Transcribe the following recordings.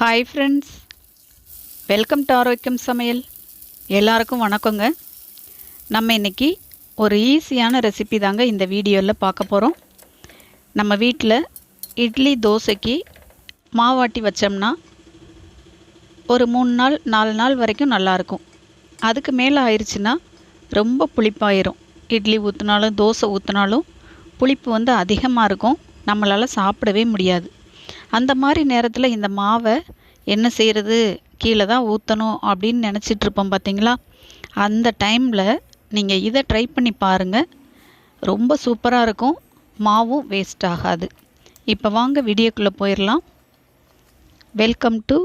Hi friends welcome to ஆரோக்கியம் சமையல் எல்லாருக்கும் வணக்கங்க. நம்ம இன்னைக்கு ஒரு ஈஸியான ரெசிபி தாங்க இந்த வீடியோவில் பார்க்க போகிறோம் நம்ம வீட்டில் இட்லி தோசைக்கு மாவாட்டி வச்சோம்னா ஒரு மூணு நாள் நாலு நாள் வரைக்கும் நல்லாயிருக்கும் அதுக்கு மேலே ஆயிடுச்சுன்னா ரொம்ப புளிப்பாயிரும். இட்லி ஊற்றினாலும் தோசை ஊற்றினாலும் புளிப்பு வந்து அதிகமாக இருக்கும். நம்மளால் சாப்பிடவே முடியாது. அந்த மாதிரி நேரத்தில் இந்த மாவை என்ன செய்கிறது கீழே தான் ஊற்றணும் அப்படின்னு நினச்சிட்டு இருப்போம் பார்த்தீங்களா அந்த டைமில் நீங்கள் இதை ட்ரை பண்ணி பாருங்கள் ரொம்ப சூப்பராக இருக்கும். மாவும் வேஸ்ட் ஆகாது. இப்போ வாங்க வீடியோக்குள்ளே போயிடலாம் வெல்கம் டு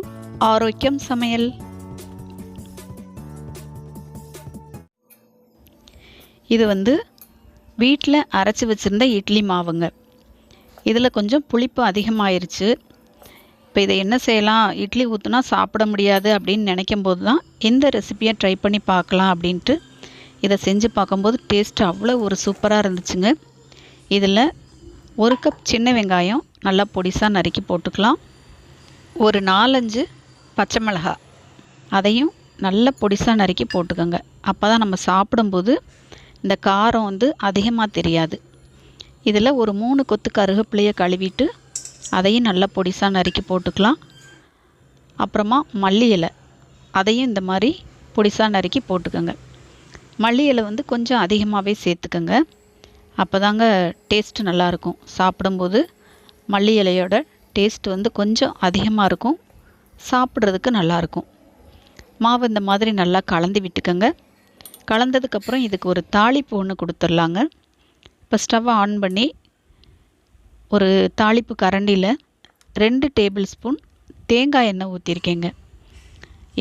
ஆரோக்கியம் சமையல். இது வந்து வீட்டில் அரைச்சி வச்சுருந்த இட்லி மாவுங்க. இதில் கொஞ்சம் புளிப்பு அதிகமாயிருச்சு. இப்போ இதை என்ன செய்யலாம்? இட்லி ஊற்றுனா சாப்பிட முடியாது அப்படின்னு நினைக்கும் போது தான் இந்த ரெசிபியை ட்ரை பண்ணி பார்க்கலாம் அப்படின்ட்டு இதை செஞ்சு பார்க்கும்போது டேஸ்ட் அவ்வளோ ஒரு சூப்பராக இருந்துச்சுங்க. இதில் ஒரு கப் சின்ன வெங்காயம் நல்லா பொடிசாக நறுக்கி போட்டுக்கலாம். ஒரு நாலஞ்சு பச்சை மிளகாய் அதையும் நல்ல பொடிசாக நறுக்கி போட்டுக்கோங்க. அப்போ தான் நம்ம சாப்பிடும்போது இந்த காரம் வந்து அதிகமாக தெரியாது. இதில் ஒரு மூணு கொத்து கருகப்பிள்ளையை கழுவிட்டு அதையும் நல்லா பொடிசாக நறுக்கி போட்டுக்கலாம். அப்புறமா மல்லி இலை. அதையும் இந்த மாதிரி பொடிசாக நறுக்கி போட்டுக்கோங்க. மல்லி இலை வந்து கொஞ்சம் அதிகமாகவே சேர்த்துக்கோங்க. அப்போ தாங்க டேஸ்ட்டு நல்லாயிருக்கும். சாப்பிடும்போது மல்லி இலையோட டேஸ்ட் வந்து கொஞ்சம் அதிகமாக இருக்கும். சாப்பிட்றதுக்கு நல்லாயிருக்கும். மாவு இந்த மாதிரி நல்லா கலந்து விட்டுக்கோங்க. கலந்ததுக்கப்புறம் இதுக்கு ஒரு தாளிப்பு ஒன்று கொடுத்துர்லாங்க. இப்போ ஸ்டவ்வை ஆன் பண்ணி ஒரு தாளிப்பு கரண்டியில் ரெண்டு டேபிள் ஸ்பூன் தேங்காய் எண்ணெய் ஊற்றிருக்கேங்க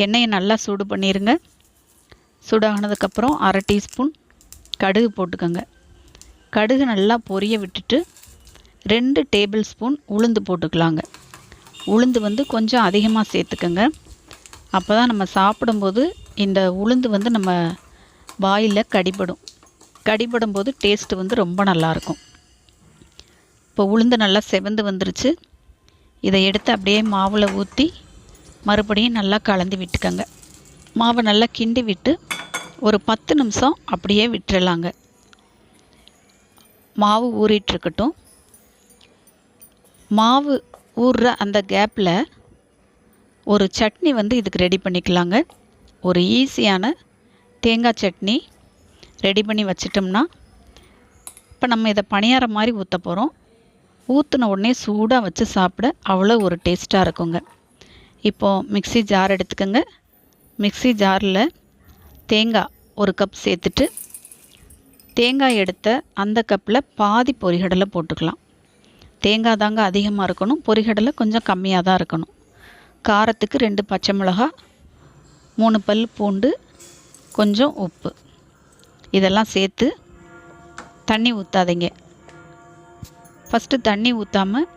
எண்ணெயை நல்லா சூடு பண்ணிடுங்க சூடானதுக்கப்புறம் அரை டீஸ்பூன் கடுகு போட்டுக்கோங்க. கடுகு நல்லா பொரிய விட்டுட்டு ரெண்டு டேபிள் ஸ்பூன் உளுந்து போட்டுக்கலாங்க. உளுந்து வந்து கொஞ்சம் அதிகமாக சேர்த்துக்கோங்க. அப்போ தான் நம்ம சாப்பிடும்போது இந்த உளுந்து வந்து நம்ம வாயில் கடிபடும். கடிபடும் போது டேஸ்ட்டு வந்து ரொம்ப நல்லாயிருக்கும் இப்போ உளுந்து நல்லா செவந்து வந்துருச்சு. இதை எடுத்து அப்படியே மாவில் ஊற்றி மறுபடியும் நல்லா கலந்து விட்டுக்கோங்க. மாவை நல்லா கிண்டி விட்டு ஒரு பத்து நிமிஷம் அப்படியே விட்டுறலாங்க. மாவு ஊறிட்டுருக்கட்டும். மாவு ஊறுற அந்த கேப்பில் ஒரு சட்னி வந்து இதுக்கு ரெடி பண்ணிக்கலாங்க. ஒரு ஈஸியான தேங்காய் சட்னி ரெடி பண்ணி வச்சிட்டோம்னா இப்போ நம்ம இதை பணியாரம் மாதிரி ஊற்ற போகிறோம் ஊற்றின உடனே சூடாக வச்சு சாப்பிட அவ்வளோ ஒரு டேஸ்ட்டாக இருக்குங்க. இப்போது மிக்ஸி ஜார் எடுத்துக்கோங்க. மிக்ஸி ஜாரில் தேங்காய் ஒரு கப் சேர்த்துட்டு தேங்காய் எடுத்த அந்த கப்பில் பாதி பொரிகடலை போட்டுக்கலாம். தேங்காய் தாங்க அதிகமாக இருக்கணும். பொரிகடலை கொஞ்சம் கம்மியாக தான் இருக்கணும். காரத்துக்கு ரெண்டு பச்சை மிளகாய் மூணு பல் பூண்டு கொஞ்சம் உப்பு. இதெல்லாம் சேர்த்து தண்ணி ஊற்றாதீங்க ஃபஸ்ட்டு தண்ணி ஊற்றாமல்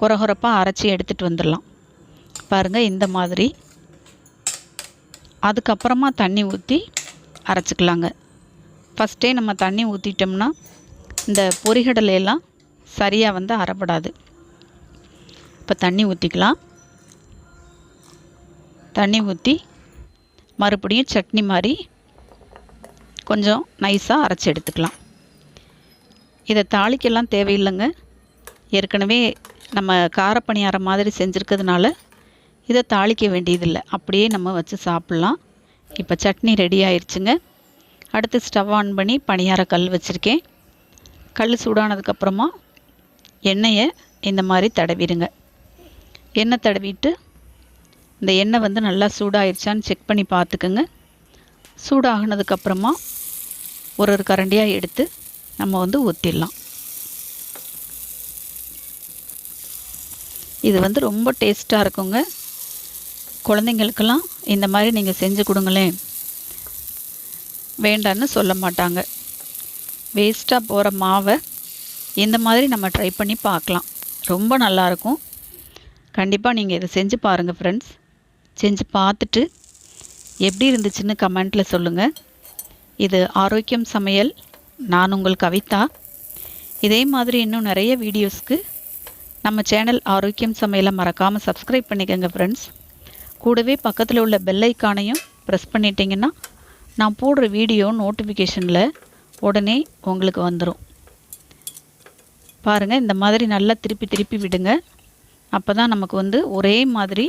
குறகுறப்பாக அரைச்சி எடுத்துகிட்டு வந்துடலாம். பாருங்கள் இந்த மாதிரி. அதுக்கப்புறமா தண்ணி ஊற்றி அரைச்சிக்கலாங்க. ஃபஸ்ட்டே நம்ம தண்ணி ஊற்றிட்டோம்னா இந்த பொரிகடலையெல்லாம் சரியாக வந்து அரைப்படாது இப்போ தண்ணி ஊற்றிக்கலாம் தண்ணி ஊற்றி மறுபடியும் சட்னி மாதிரி கொஞ்சம் நைஸாக அரைச்சி எடுத்துக்கலாம். இதை தாளிக்கெல்லாம் தேவையில்லைங்க. ஏற்கனவே நம்ம காரப்பணியாரம் மாதிரி செஞ்சுருக்கிறதுனால இதை தாளிக்க வேண்டியதில்லை. அப்படியே நம்ம வச்சு சாப்பிட்லாம். இப்போ சட்னி ரெடி ஆயிடுச்சுங்க அடுத்து ஸ்டவ் ஆன் பண்ணி பணியார கல் வச்சுருக்கேன். கல் சூடானதுக்கப்புறமா எண்ணெயை இந்த மாதிரி தடவிடுங்க. எண்ணெய் தடவிட்டு இந்த எண்ணெய் வந்து நல்லா சூடாயிருச்சான்னு செக் பண்ணி பார்த்துக்குங்க. சூடாகினதுக்கப்புறமா ஒரு ஒரு கரண்டியாக எடுத்து நம்ம வந்து ஊற்றிடலாம் இது வந்து ரொம்ப டேஸ்ட்டாக இருக்குங்க. குழந்தைங்களுக்கெல்லாம் இந்த மாதிரி நீங்கள் செஞ்சு கொடுங்களேன். வேண்டான்னு சொல்ல மாட்டாங்க. வேஸ்ட்டாக போகிற மாவை இந்த மாதிரி நம்ம ட்ரை பண்ணி பார்க்கலாம். ரொம்ப நல்லாயிருக்கும் கண்டிப்பாக நீங்கள் இதை செஞ்சு பாருங்கள் ஃப்ரெண்ட்ஸ் செஞ்சு பார்த்துட்டு எப்படி இருந்துச்சுன்னு கமெண்ட்டில் சொல்லுங்கள் இது ஆரோக்கியம் சமையல். நான் உங்கள் கவிதா. இதே மாதிரி இன்னும் நிறைய வீடியோஸ்க்கு நம்ம சேனல் ஆரோக்கியம் சமையலை மறக்காமல் சப்ஸ்கிரைப் பண்ணிக்கோங்க ஃப்ரெண்ட்ஸ் கூடவே பக்கத்தில் உள்ள பெல் ஐக்கானையும் ப்ரெஸ் பண்ணிட்டீங்கன்னா நான் போடுற வீடியோ நோட்டிஃபிகேஷனில் உடனே உங்களுக்கு வந்துடும் பாருங்கள் இந்த மாதிரி நல்லா திருப்பி திருப்பி விடுங்க. அப்போ தான் நமக்கு வந்து ஒரே மாதிரி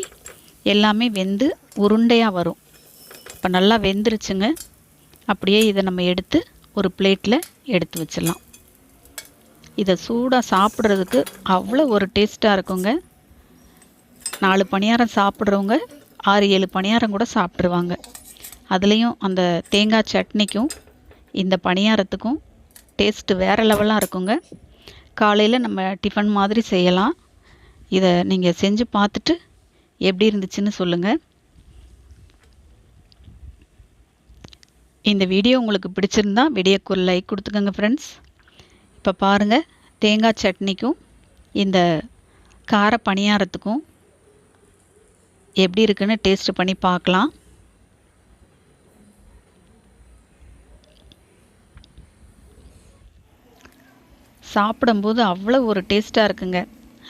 எல்லாமே வெந்து உருண்டையாக வரும். இப்போ நல்லா வெந்துருச்சுங்க. அப்படியே இதை நம்ம எடுத்து ஒரு பிளேட்டில் எடுத்து வச்சிடலாம். இதை சூடாக சாப்பிட்றதுக்கு அவ்வளோ ஒரு டேஸ்ட்டாக இருக்குங்க. நாலு பணியாரம் சாப்பிட்றவங்க ஆறு ஏழு பணியாரம் கூட சாப்பிட்ருவாங்க அதுலேயும் அந்த தேங்காய் சட்னிக்கும் இந்த பணியாரத்துக்கும் டேஸ்ட்டு வேறு லெவலாக இருக்குங்க. காலையில் நம்ம டிஃபன் மாதிரி செய்யலாம். இதை நீங்கள் செஞ்சு பார்த்துட்டு எப்படி இருந்துச்சுன்னு சொல்லுங்கள் இந்த வீடியோ உங்களுக்கு பிடிச்சிருந்தா வீடியோக்கு ஒரு லைக் கொடுத்துக்கோங்க ஃப்ரெண்ட்ஸ் இப்போ பாருங்கள் தேங்காய் சட்னிக்கும் இந்த கார பணியாரத்துக்கும் எப்படி இருக்குன்னு டேஸ்ட் பண்ணி பார்க்கலாம். சாப்பிடும்போது அவ்வளோ ஒரு டேஸ்ட்டாக இருக்குங்க.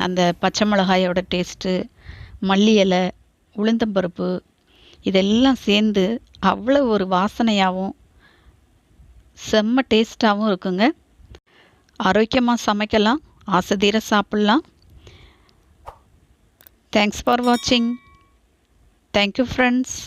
அந்த பச்சை மிளகாயோட டேஸ்ட்டு மல்லி இலை உளுந்தம்பருப்பு இதெல்லாம் சேர்ந்து அவ்வளோ ஒரு வாசனையாகவும் செம்ம டேஸ்ட்டாகவும் இருக்குங்க. ஆரோக்கியமாக சமைக்கலாம் ஆசைதீர சாப்பிட்லாம். தேங்க்ஸ் ஃபார் வாட்சிங் தேங்க்யூ ஃப்ரெண்ட்ஸ்